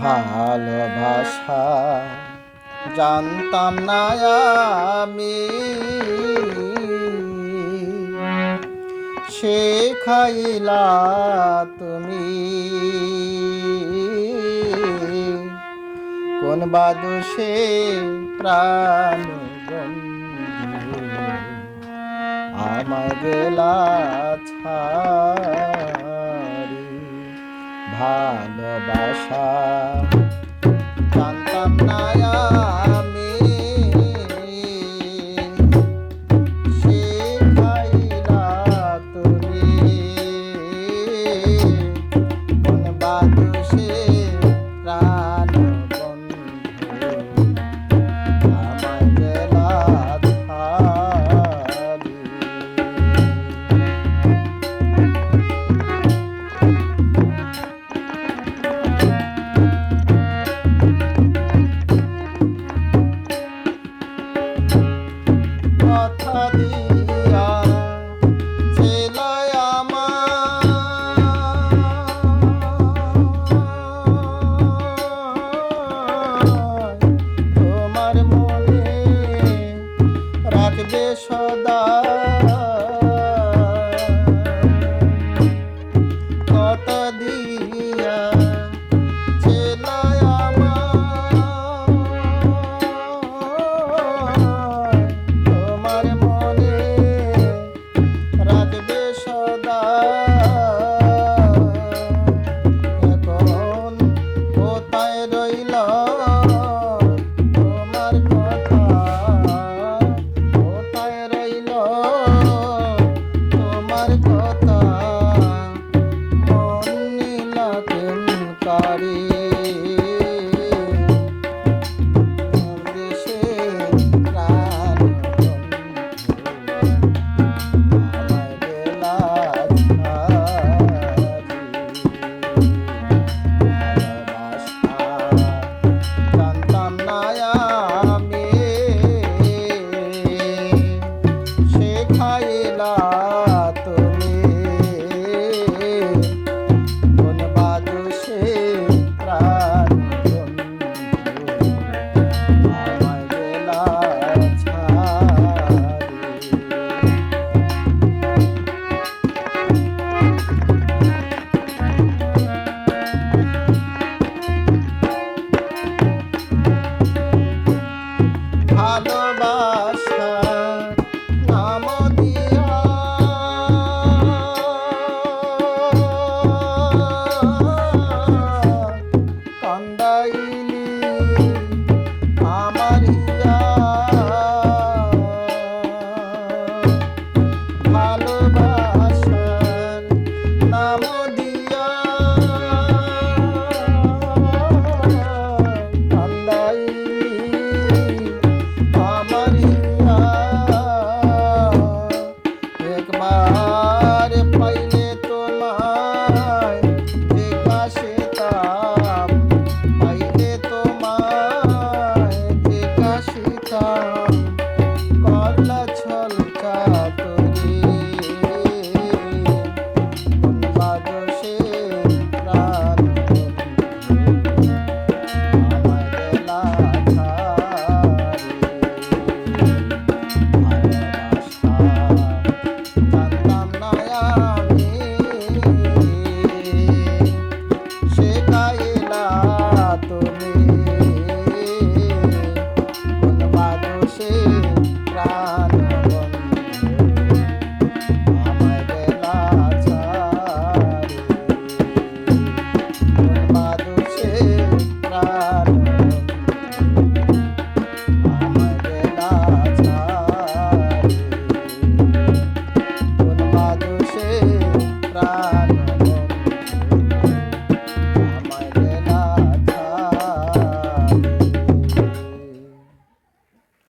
ভালোবাসা। জানতাম না আমি। শেখাইলা তুমি। কোন বাদোষে প্রাণ আমার গেলা ছাড়ি ভালোবাসা। জানতাম না তারে